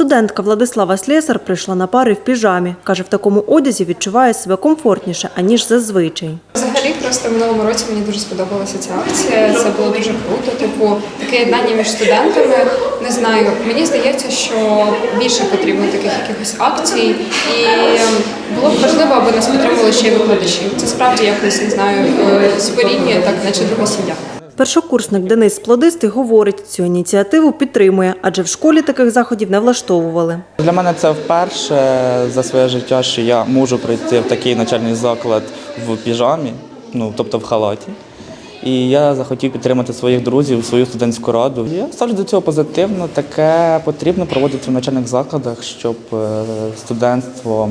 Студентка Владислава Слєсар прийшла на пари в піжамі. Каже, в такому одязі відчуває себе комфортніше, аніж зазвичай. Взагалі, просто в минулому році мені дуже сподобалася ця акція. Це було дуже круто. Типу, таке єднання між студентами. Не знаю, мені здається, що більше потрібно таких якихось акцій, і було б важливо, аби нас підтримували ще й викладачі. Це справді якось не знаю, е, споріднює, так наче друга сім'я. Першокурсник Денис Сплодистий говорить, цю ініціативу підтримує, адже в школі таких заходів не влаштовували. Для мене це вперше за своє життя, що я можу прийти в такий навчальний заклад в піжамі, ну тобто в халаті. І я захотів підтримати своїх друзів, свою студентську раду. Я ставлю до цього позитивно. Таке потрібно проводити в навчальних закладах, щоб е, студентство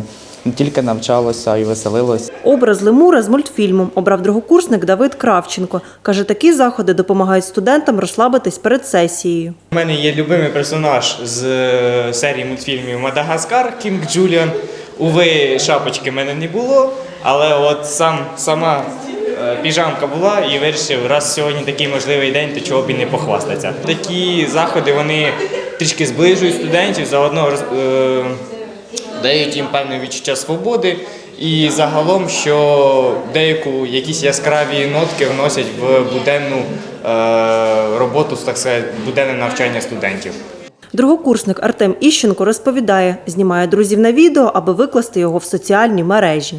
тільки навчалося а й веселилося. Образ лемура з мультфільмом обрав другокурсник Давид Кравченко. Каже, такі заходи допомагають студентам розслабитись перед сесією. У мене є любимий персонаж з е, серії мультфільмів Мадагаскар Кінг Джуліан. Уви, шапочки в мене не було, але от сам сама е, піжамка була і вирішив, раз сьогодні такий можливий день, то чого б і не похвастатися. Такі заходи вони трішки зближують студентів, заодно роз- е, дають їм певне відчуття свободи. І загалом, що деяку якісь яскраві нотки вносять в буденну е, роботу, так сказати, буденне навчання студентів. Другокурсник Артем Іщенко розповідає, знімає друзів на відео, аби викласти його в соціальні мережі.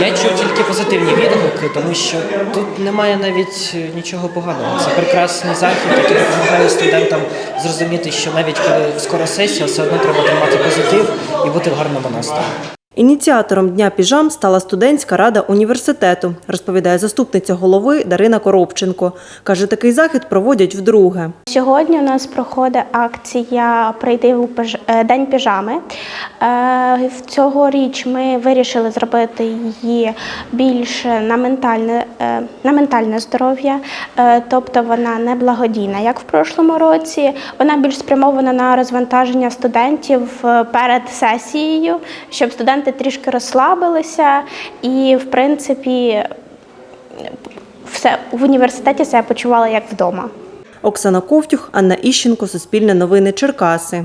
Я чув тільки позитивні відгуки, тому що тут немає навіть е, нічого поганого. Це прекрасний захід, який допомагає студентам зрозуміти, що навіть коли скоро сесія, все одно треба тримати позитив і бути в гарному настрої. Ініціатором дня піжам стала студентська рада університету, розповідає заступниця голови Дарина Коробченко. Каже, такий захід проводять вдруге. Сьогодні у нас проходить акція Прийди у е, день піжами. Е, Цьогоріч ми вирішили зробити її більше на ментальне, е, на ментальне здоров'я, тобто вона не благодійна, як в прошлому році. Вона більш спрямована на розвантаження студентів перед сесією, щоб студенти трішки розслабилися і, в принципі, все в університеті себе почувала як вдома. Оксана Ковтюх, Анна Іщенко, Суспільне новини Черкаси.